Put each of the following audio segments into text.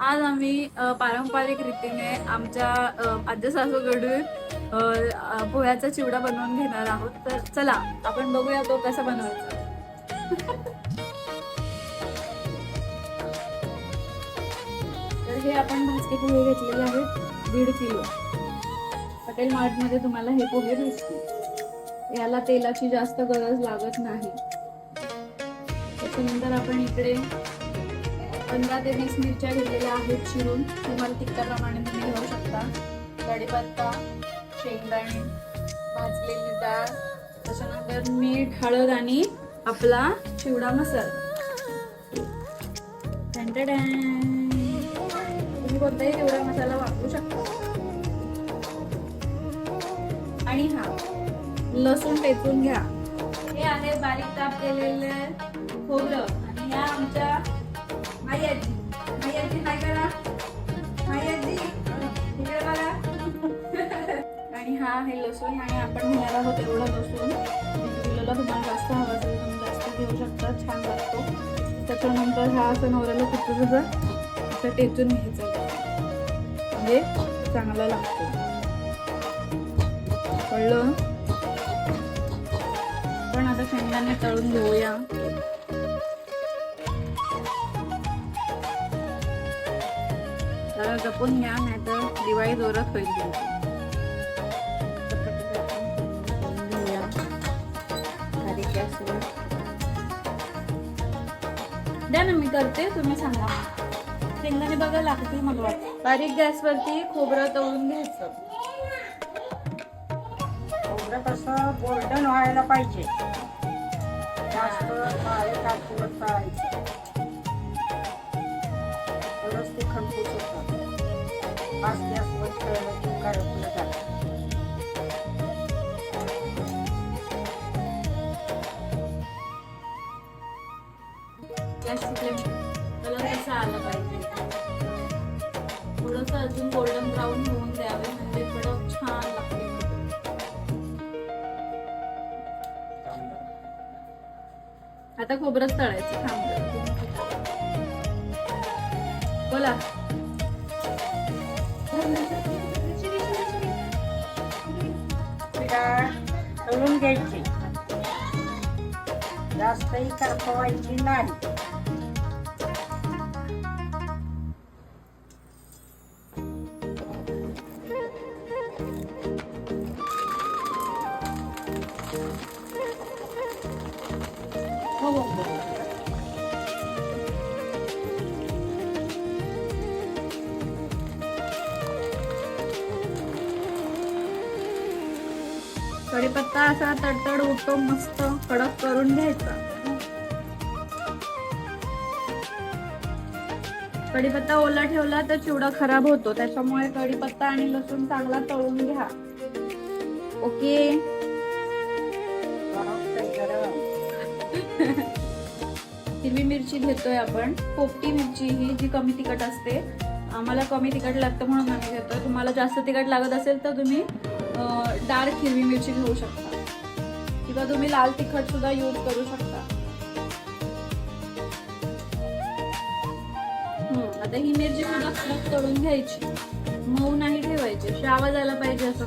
आज आम्ही पारंपरिक रीतीने आमच्या आजच्या आजी सासूकडून पोह्याचा चिवडा बनवून घेणार आहोत. तर चला आपण बघूया तो कसा बनवायचा. तर हे आपण भाजके पोहे घेतलेले आहेत दीड किलो. हॉटेल मार्टमध्ये तुम्हाला हे पोहे भेटतील. याला तेलाची जास्त गरज लागत नाही. त्याच्यानंतर आपण इकडे पंधरा ते वीस मिरच्या घेतलेल्या आहेत चिरून. तुम्हाला तिखटाप्रमाणे तुम्ही घेऊ शकता. कढीपत्ता शेंगदाणे भाजलेली डाळ त्याच्यानंतर मीठ हळद आणि आपला चिवडा मसाला. तुम्ही कोणताही चिवडा मसाला वापरू शकता. आणि हा लसूण टेचून घ्या. हे आहे बारीक ताप केलेले खोबरं. आणि ह्या आमच्या काय करा इकडे बघा आणि हा आहे लसूण आणि आपण घेणार आहोत एवढा लसूण. किलोला तुम्हाला जास्त हवा असेल तुम्ही जास्त घेऊ शकता. छान लागतो. त्याच्यानंतर हा असं नवऱ्याला कुठं असं टेचून घ्यायचं. म्हणजे चांगला लागतो. कळलं? पण आता शेंगदाणे तळून घेऊया. जरा जपून घ्या नाहीतर दिवाळी जोरात होईल बारीक द्या ना मी करते तुम्ही सांगा. शेंगदाणे बघा लागतील मग बारीक गॅसवरती खोबरं तळून घ्यायचं. खोबरं कसं गोल्डन व्हायला पाहिजे. जास्त बारीक आचेवर तळायचं तरच ते खरपूस होतं पाच गॅसवर तळलं की करपलं जातं कलर कसा आला पाहिजे? थोडंसं अजून गोल्डन ब्राऊन होऊन द्यावे म्हणजे कडक छान लागते. आता खोबरंच तळायचं थांब जरा. बोला. ती डाळ तळून घ्यायची. जास्तही करपवायची नाही. कढीपत्ता असा तडतड उठतो मस्त कडक करून घ्यायचा. कढीपत्ता ओला ठेवला तर चिवडा खराब होतो त्याच्यामुळे कढीपत्ता आणि लसूण चांगला तळून घ्या. ओके? हिरवी मिरची घेतोय आपण. पोपटी मिरची ही जी कमी तिखट असते. आम्हाला कमी तिखट लागतं म्हणून आम्ही घेतोय. तुम्हाला जास्त तिखट लागत असेल तर तुम्ही डार्क हिरवी मिरची घेऊ शकता. किंवा तुम्ही लाल तिखट सुद्धा यूज करू शकता. आता ही मिरची सुद्धा कडक तळून घ्यायची. मऊ नाही ठेवायची अशी आवाज आला पाहिजे असं.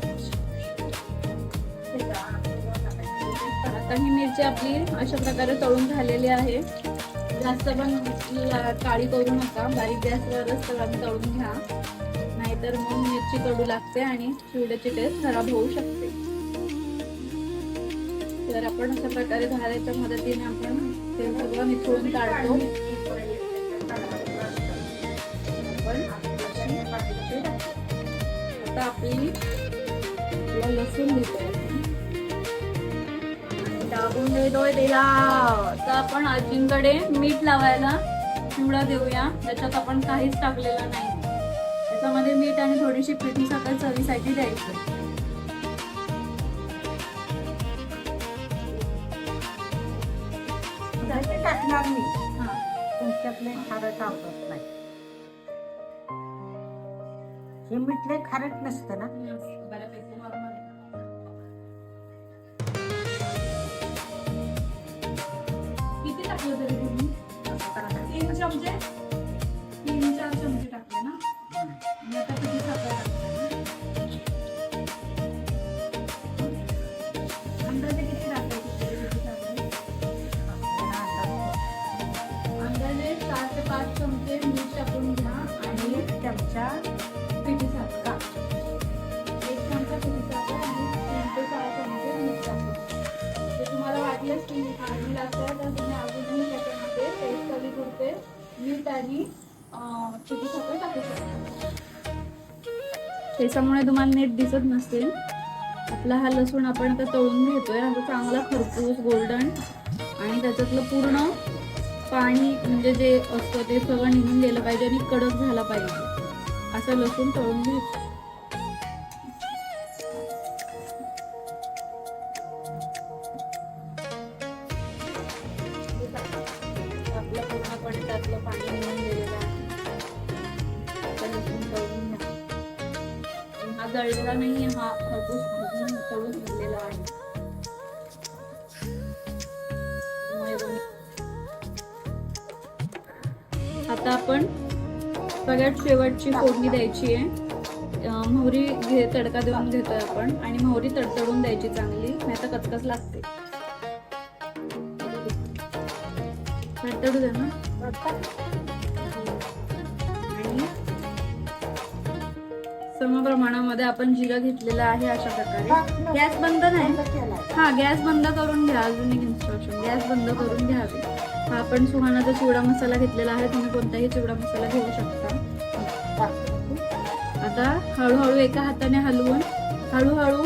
आता ही मिरची आपली अशा प्रकारे तळून झालेली आहे. जास्त पण काळी करू नका बारीक गॅसवरच सगळं तळून घ्या. नाहीतर मग मिरची कडू लागते आणि चिवड्याची टेस्ट खराब होऊ शकते. तर आपण अशा प्रकारे धाराच्या मदतीने आपण ते सगळं मिसळून काढतो. आपण आता आपली लसूण घेतोय टाकून देतोय तर आपण आजींकडे मीठ लावायला चिवडा देऊया. त्याच्यात आपण काहीच टाकलेलं नाही. त्याच्यामध्ये मीठ आणि थोडीशी पिठी साखर चवीसाठी द्यायची. टाकणार मी. हा. तुमच्यातले खारट आवडत नाही. हे मिठले खारट नसतं ना? किती टाकलं तरी तुम्ही. तीन चमचे? तीन चार चमचे टाका. त्याच्यामुळे तुम्हाला नीट दिसत नसेल. आपला हा लसूण आपण आता तळून घेतोय. आता चांगला खरपूस गोल्डन आणि त्याच्यातलं पूर्ण पाणी म्हणजे जे असतं ते सगळं निघून गेलं पाहिजे आणि कडक झाला पाहिजे. असं लसूण तळून घ्यायचं आपलं पूर्णपणे त्यातलं पाणी निघून आणि हा नाहीये हा खरपूस भाजून तळून घेतलेला आहे. आता आपण सगळ्यात शेवटची फोडणी द्यायची आहे. मोहरी घे तडका देऊन घेतोय आपण आणि मोहरी तडतडून द्यायची चांगली नाही तर कचकच लागते. तडतडू दे ना. सम प्रमाणामध्ये आपण जिरं घेतलेलं आहे अशा प्रकारे. गॅस बंद नाही. हा गॅस बंद करून घ्या अजून एक इन्स्ट्रक्शन गॅस बंद करून घ्यावी हा आपण सुहानाचा चिवडा मसाला घेतलेला आहे. तुम्ही कोणताही चिवडा मसाला घेऊ शकता. आता हळूहळू एका हाताने हलवून हळूहळू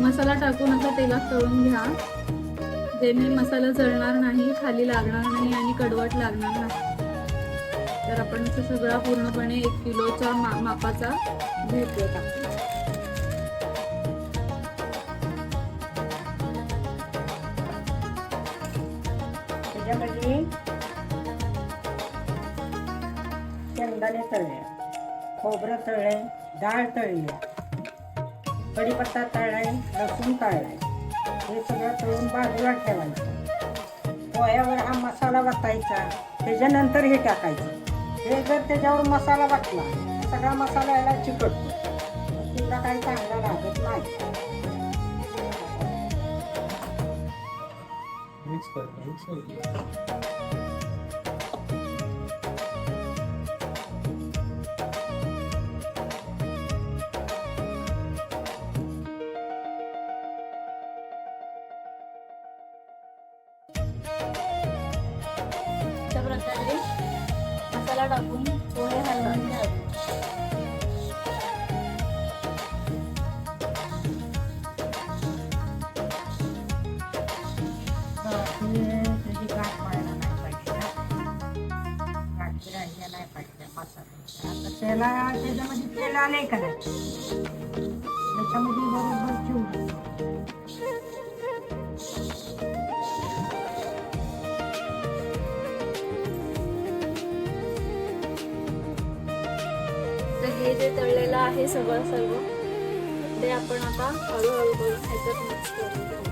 मसाला टाकून असा तेलात तळून घ्या. जेणे मसाला जळणार नाही खाली लागणार नाही आणि कडवट लागणार नाही. तर आपण असं सगळा पूर्णपणे एक किलोचा मा मापाचा घेतोय टाकतो त्याच्यामध्ये शेंगदाणे तळले. खोबरं तळले डाळ तळली. कढीपत्ता तळलाय लसूण तळलाय हे सगळं तळून बाजूला ठेवायचं. पोह्यावर हा मसाला वाटायचा त्याच्यानंतर हे टाकायचं. हे जर त्याच्यावर मसाला वाटला सगळा मसाला याला चिकटतो. चिवडा काही चांगला लागत नाही. मिक्स कर मिक्स कर अशा प्रकारे त्याला टाकून पोहे हलवून घ्यावे त्याची गाठ व्हायला नाही पाहिजे गाठी राहिल्या नाही पाहिजे मसाला आता त्याला त्याच्यामध्ये तेल आले का त्याच्यामध्ये बरोबर ठेवू हे जे तळलेलं आहे सगळं सर्व ते आपण आता हळूहळू करून ह्याच्यात मिक्स करून घेऊ.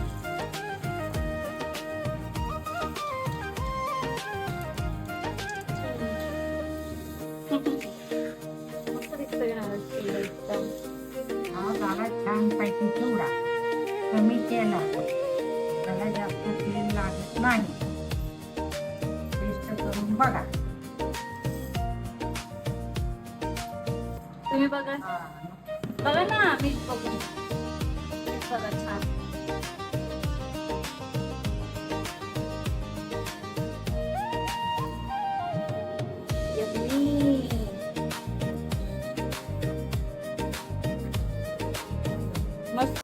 मस्त चिवडा. कमी तेलात त्याला जास्त तेल लागत नाही. meat bubble. It's for the time.